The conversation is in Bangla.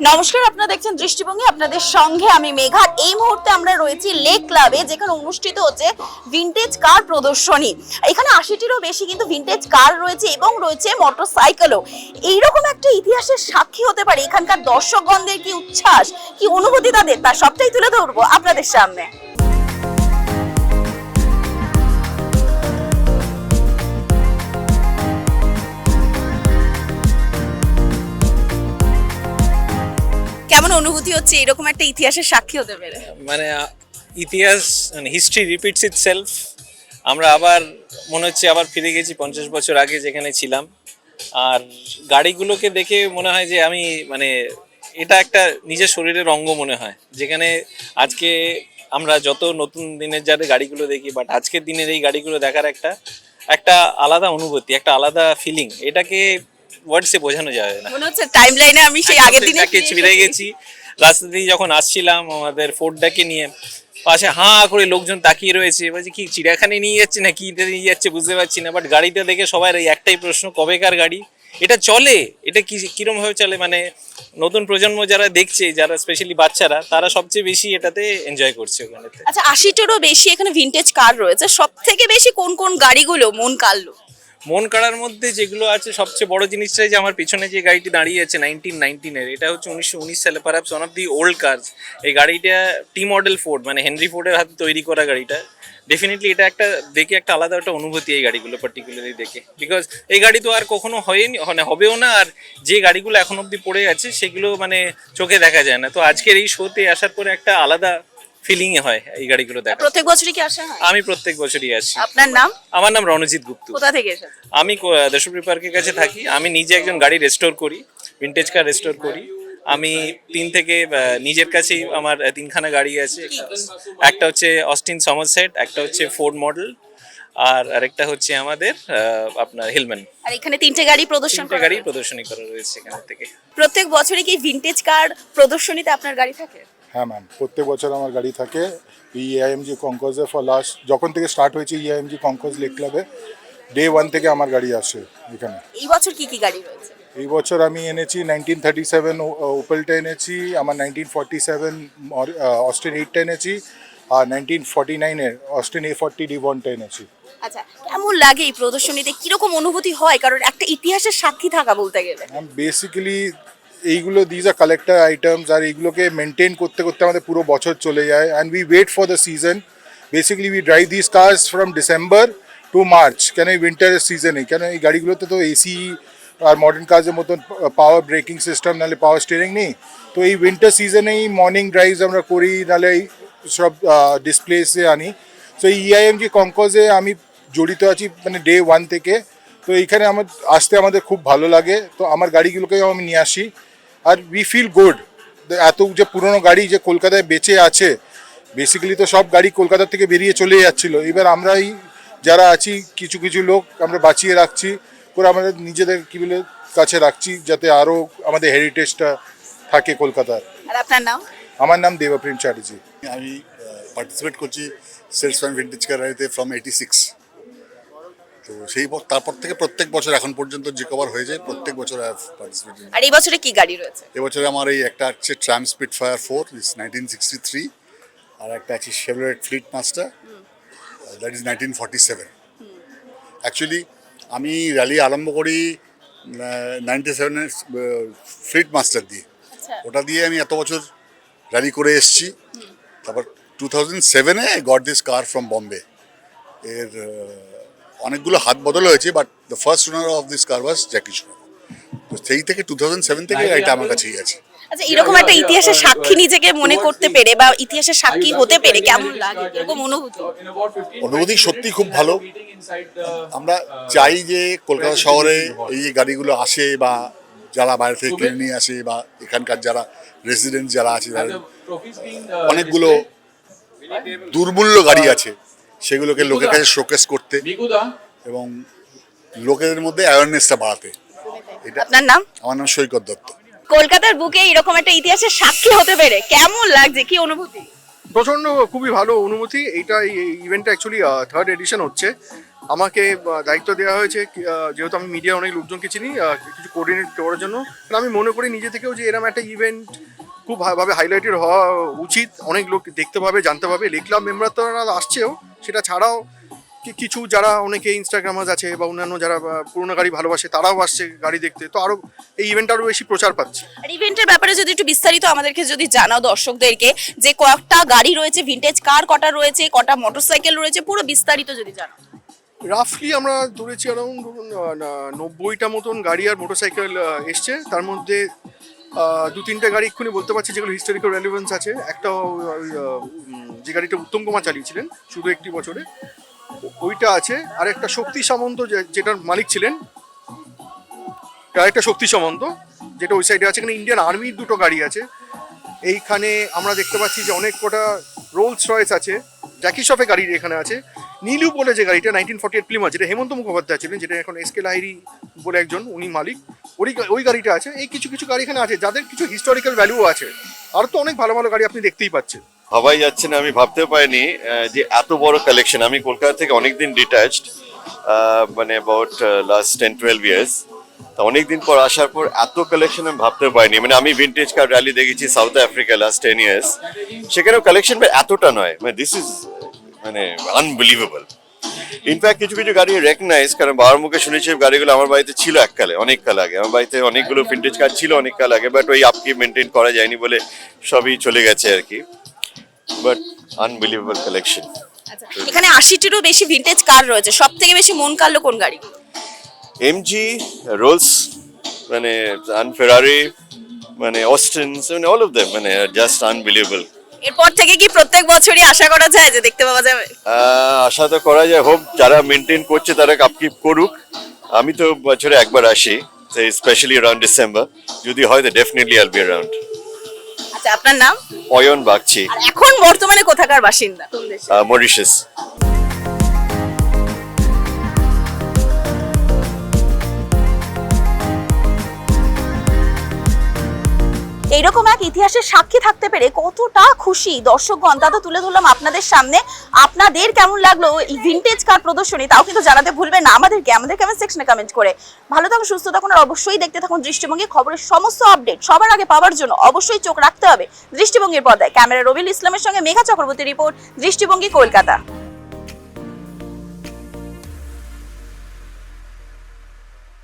নমস্কার, আপনারা দেখছেন দৃষ্টিভঙ্গি, আপনাদের সঙ্গে আমি মেঘা। এই মুহূর্তে আমরা রয়েছি লেক ক্লাবে যেখানে অনুষ্ঠিত হচ্ছে ভিনটেজ কার প্রদর্শনী। এখানে আশিটিরও বেশি কিন্তু ভিনটেজ কার রয়েছে এবং রয়েছে মোটরসাইকেলও এইরকম একটা ইতিহাসের সাক্ষী হতে পারে এখানকার দর্শকগণদের কি উচ্ছ্বাস, কি অনুভূতি তাদের তার সবটাই তুলে ধরবো আপনাদের সামনে। কেমন অনুভূতি হচ্ছে, এরকম একটা ইতিহাসের সাক্ষী হতে পেরে। মানে ইতিহাস মানে হিস্ট্রি রিপিটস ইট সেলফ আমরা আবার, মনে হচ্ছে আবার ফিরে গেছি পঞ্চাশ বছর আগে যেখানে ছিলাম। আর গাড়িগুলোকে দেখে মনে হয় যে আমি মানে এটা একটা নিজের শরীরের অঙ্গ মনে হয়। যেখানে আজকে আমরা যত নতুন দিনের যাদের গাড়িগুলো দেখি বাট আজকের দিনের এই গাড়িগুলো দেখার একটা একটা আলাদা অনুভূতি, একটা আলাদা ফিলিং এটাকে ওয়ার্ডসে বোঝানো যাবে না। মনে হচ্ছে টাইম লাইনে আমি সেই আগের দিনে তাকে ফিরে গেছি। রাস্তা দিয়ে যখন আসছিলাম আমাদের ফোর্ডটাকে নিয়ে পাশে হাঁ করে লোকজন তাকিয়ে রয়েছে। বলছি কি চিড়িয়াখানে নিয়ে যাচ্ছে না কি নিয়ে যাচ্ছে বুঝতে পারছি না। বাট গাড়িটা দেখে সবার এই একটাই প্রশ্ন কবেকার গাড়ি? এটা চলে? এটা কি কিরম ভাবে চলে? মানে নতুন প্রজন্ম যারা দেখছে যারা স্পেশালি বাচ্চারা তারা সবচেয়ে বেশি এটাতে এনজয় করছে ওখানে আচ্ছা আশিটারও বেশি এখানে ভিনটেজ কার রয়েছে। সব থেকে বেশি কোন কোন গাড়িগুলো মন কাড়লো? মন কাড়ার মধ্যে যেগুলো আছে, সবচেয়ে বড় জিনিসটাই যে আমার পিছনে যে গাড়িটি দাঁড়িয়ে আছে নাইনটিন নাইনটিনের এটা হচ্ছে উনিশশো উনিশ সালে পারাপস one of the old cars এই গাড়িটা টি মডেল ফোর্ড মানে হেনরি ফোর্ডের হাতে তৈরি করা গাড়িটা। ডেফিনেটলি এটা একটা, দেখে একটা আলাদা একটা অনুভূতি এই গাড়িগুলো পার্টিকুলারলি দেখে। বিকজ এই গাড়ি তো আর কখনো হয়নি মানে হবেও না, আর যে গাড়িগুলো এখন অবধি পড়ে আছে, সেগুলো মানে চোখে দেখা যায় না। তো আজকের এই শোতে আসার পরে একটা আলাদা ফিলিং হয় এই গাড়িগুলো দেখা প্রত্যেক বছরই কি আসা হয়? আমি প্রত্যেক বছরই আসি। আপনার নাম? আমার নাম রণজিৎ গুপ্ত। কোথা থেকে এসেছে আমি দেশপ্রী পার্কের কাছে থাকি। আমি নিজে একজন গাড়ি রেস্টোর করি ভিন্টেজ কার রেস্টোর করি। আমি তিন থেকে নিজের কাছেই আমার তিনখানা গাড়ি আছে। একটা হচ্ছে অস্টিন সমারসেট একটা হচ্ছে ফোর্ড মডেল আর আরেকটা হচ্ছে আমাদের আপনার হিলম্যান আর এখানে তিনটে গাড়ি প্রদর্শন তিনটে গাড়ি প্রদর্শনী করা রয়েছে এখান থেকে। প্রত্যেক বছরে কি ভিনটেজ কার প্রদর্শনীতে আপনার গাড়ি থাকে? হ্যাঁ ম্যাম প্রত্যেক বছর আমার গাড়ি থাকে। ইআইএমজি কঙ্কোজে ফর লাস্ট যখন থেকে স্টার্ট হয়েছে ইআইএমজি কঙ্কোজ লেক ক্লাবে ডে ওয়ান থেকে আমার গাড়ি আসে এখানে। এই বছর কি কি গাড়ি রয়েছে? এই বছর আমি এনেছি নাইনটিন থার্টি সেভেন ওপেলটা এনেছি আমার নাইনটিন ফর্টি সেভেন অস্টিন এইটটা এনেছি আর নাইনটিন ফর্টি নাইনের অস্টিন এ ফর্টি ডিভনটা এনেছি। আচ্ছা কেমন লাগে এই প্রদর্শনীতে? কীরকম অনুভূতি হয়? কারণ একটা ইতিহাসের সাক্ষী থাকা বলতে গেলে। বেসিক্যালি এইগুলো দিজ আর কালেক্টার আইটেমস আর এইগুলোকে মেনটেন করতে করতে আমাদের পুরো বছর চলে যায়। And we wait for the season basically we drive this cars from December to March কেন এই উইন্টারের সিজনে কেন এই গাড়িগুলোতে তো এসি আর মডার্ন কার্সের মতন পাওয়ার ব্রেকিং সিস্টেম নাহলে পাওয়ার স্টিয়ারিং নেই। তো এই উইন্টার সিজনেই মর্নিং ড্রাইভস আমরা করি, নাহলে এই সব ডিসপ্লেসে আনি। সো এই ইআইএমজি কঙ্কজে আমি জড়িত আছি মানে ডে ওয়ান থেকে। তো এইখানে আমার, আসতে আমাদের খুব ভালো লাগে। তো আমার গাড়িগুলোকেও আমি নিয়ে আসি। আর উই ফিল গুড এত যে পুরনো গাড়ি যে কলকাতায় বেঁচে আছে বেসিক্যালি তো সব গাড়ি কলকাতা থেকে বেরিয়ে চলে যাচ্ছিল। এবার আমরাই যারা আছি কিছু কিছু লোক আমরা বাঁচিয়ে রাখছি করে আমাদের নিজেদের কি বলে কাছে রাখছি যাতে আরও আমাদের হেরিটেজটা থাকে কলকাতার। আর আপনার নাম? আমার নাম দেবপ্রেম চ্যাটার্জি। আমি পার্টিসিপেট করছি salesman vintage car from eighty six তো সেই তারপর থেকে প্রত্যেক বছর এখন পর্যন্ত যে কভার হয়ে যায় প্রত্যেক বছর আই পার্টিসিপেট আর এই বছরে কি গাড়ি রয়েছে? এবছরে আমার এই একটা হচ্ছে Triumph Spitfire four is nineteen sixty three আর একটা আছে Chevrolet fleet master that is nineteen forty seven actually আমি র্যালি আরম্ভ করি নাইনটি সেভেনের ফ্লিট মাস্টার দিয়ে। আচ্ছা। ওটা দিয়ে আমি এত বছর র্যালি করে এসেছি। তারপর টু থাউজেন্ড সেভেনে got this car from Bombay এর অনেকগুলো হাত বদল হয়েছে but the first owner of this car was Jackie Shroff তো সেই থেকে টু থাউজেন্ড সেভেন থেকে এটা আমার কাছেই আছে। আচ্ছা এরকম একটা ইতিহাসের সাক্ষী নিজেকে মনে করতে পেরে বা ইতিহাসের সাক্ষী হতে পেরে কেমন লাগে? এরকম অনুভূতি? অনুভূতি সত্যি খুব ভালো। আমরা চাই যে কলকাতা শহরে এই যে গাড়িগুলো আসে বা যারা বাইরে থেকে কিনে নিয়ে আসে বা এখানকার যারা রেসিডেন্ট যারা আছে যারা অনেকগুলো দুর্মূল্য গাড়ি আছে। সেগুলোকে লোকের কাছে শোকেস করতে এবং লোকেদের মধ্যে অ্যাওয়ারনেসটা বাড়াতে। এটা আপনার নাম? আমার নাম সৈকত দত্ত। কলকাতার বুকে এরকম একটা ইতিহাসের সাক্ষী হতে পেরে কেমন লাগছে? কি অনুভূতি? প্রচণ্ড খুবই ভালো অনুভূতি। এইটা এই ইভেন্টটা অ্যাকচুয়ালি থার্ড এডিশন হচ্ছে। আমাকে দায়িত্ব দেওয়া হয়েছে যেহেতু আমি মিডিয়া অনেক লোকজনকে চিনি কিছু কোঅর্ডিনেট করার জন্য। আমি মনে করি নিজে থেকেও যে এরকম একটা ইভেন্ট খুব ভাবে হাইলাইটেড হওয়া উচিত। অনেক লোক দেখতে পাবে জানতে পাবে। লেকলাম মেম্বার তো আসছেও। সেটা ছাড়াও কিছু যারা অনেকে ইনস্টাগ্রামার্স আছে বা অন্যান্য যারা পুরোনো গাড়ি ভালোবাসে তারাও আসছে গাড়ি দেখতে। তো আরও এই ইভেন্ট আরও বেশি প্রচার পাচ্ছে। আর ইভেন্টের ব্যাপারে যদি একটু বিস্তারিত আমাদেরকে যদি জানাও দর্শকদেরকে যে কটা গাড়ি রয়েছে ভিন্টেজ কার কটা রয়েছে কটা মোটরসাইকেল রয়েছে পুরো বিস্তারিত যদি জানাও। রাফলি আমরা ধরেছি অ্যারাউন্ড ধরুন নব্বইটা মতন গাড়ি আর মোটরসাইকেল এসছে। তার মধ্যে দু তিনটে গাড়ি এক্ষুনি বলতে পারছি যেগুলো হিস্টোরিক্যাল রেলিভেন্স আছে। একটা যে গাড়িটা উত্তম কুমার চালিয়েছিলেন, শুধু একটি বছরে, ওইটা আছে। আর একটা শক্তি সামন্ত যেটার মালিক ছিলেন একটা শক্তি সামন্ত, যেটা ওই সাইডে আছে। এখানে ইন্ডিয়ান আর্মির দুটো গাড়ি আছে। এইখানে আমরা দেখতে পাচ্ছি যে অনেক কটা রোলস রয়েস আছে। জ্যাকি শপে গাড়ি এখানে আছে। নীলু বলে যে গাড়িটা নাইনটিন ফর্টি এইট প্লিমার যেটা হেমন্ত মুখোপাধ্যায় ছিলেন, যেটা এখন এসকে লাহিরি বলে একজন, উনি মালিক। ওই ওই গাড়িটা আছে। এই কিছু কিছু গাড়ি এখানে আছে, যাদের কিছু হিস্টোরিক্যাল ভ্যালু আছে। আর তো অনেক ভালো ভালো গাড়ি আপনি দেখতেই পাচ্ছেন। ভাবাই যাচ্ছে না, আমি ভাবতে পারিনি যে এত বড় কালেকশন আমি কলকাতা থেকে অনেকদিন ডিট্যাচড মানে about last ten twelve years তা অনেকদিন পর আসার পর এত কালেকশন আমি ভাবতেও পারিনি। মানে আমি ভিন্টেজ কার র্যালি দেখেছি South Africa last ten years সেখানেও কালেকশন এতটা নয়। মানে দিস ইজ মানে আনবিলিভেবল ইনফ্যাক্ট কিছু কিছু গাড়ি রেকগনাইজ কারণ বাবার মুখে শুনেছি গাড়িগুলো আমার বাড়িতে ছিল এককালে অনেক কাল আগে। আমার বাড়িতে অনেকগুলো ভিন্টেজ কার ছিল অনেক কাল আগে বাট ওই আপকে মেনটেন করা যায়নি বলে সবই চলে গেছে আর কি। But unbelievable collection. আচ্ছা এখানে আশিটিরও বেশি ভিন্টেজ কার রয়েছে। সব থেকে বেশি মন কাড়লো কোন গাড়ি? এমজি রোলস মানে আন ফেরারি মানে অস্টিনস মানে অল অফ দেম মানে জাস্ট আনবিলিভেবল এরপর থেকে কি প্রত্যেক বছরই আশা করা যায় যে দেখতে পাওয়া যাবে? আশা তো করা যায়। হোপ যারা মেনটেন করছে তারা আপকিপ করুক। আমি তো বছরে একবার আসি স্পেশালি অ্যারাউন্ড ডিসেম্বর যদি হয় তো ডেফিনেটলি আল বি অ্যারাউন্ড আচ্ছা আপনার নাম? অয়ন বাগচি। আর এখন বর্তমানে কোথাকার বাসিন্দা? মরিশাস। এইরকম এক ইতিহাসের সাক্ষী থাকতে পেরে কতটা খুশি। দর্শকগণ তা তো তুলে ধরলাম আপনাদের সামনে। আপনাদের কেমন লাগল এই ভিন্টেজ কার প্রদর্শনী? তাও কিন্তু জানাতে ভুলবেন না। আমাদেরকে, আমাদের কমেন্ট সেকশনে কমেন্ট করে। ভালো থাকুন, সুস্থ থাকুন আর অবশ্যই দেখতে থাকুন দৃষ্টিভঙ্গি। খবরের সমস্ত আপডেট সবার আগে পাওয়ার জন্য অবশ্যই চোখ রাখতে হবে। দৃষ্টিভঙ্গির পর্দায়। ক্যামেরা রবিল ইসলামের সঙ্গে মেঘা চক্রবর্তী রিপোর্ট দৃষ্টিভঙ্গি কলকাতা।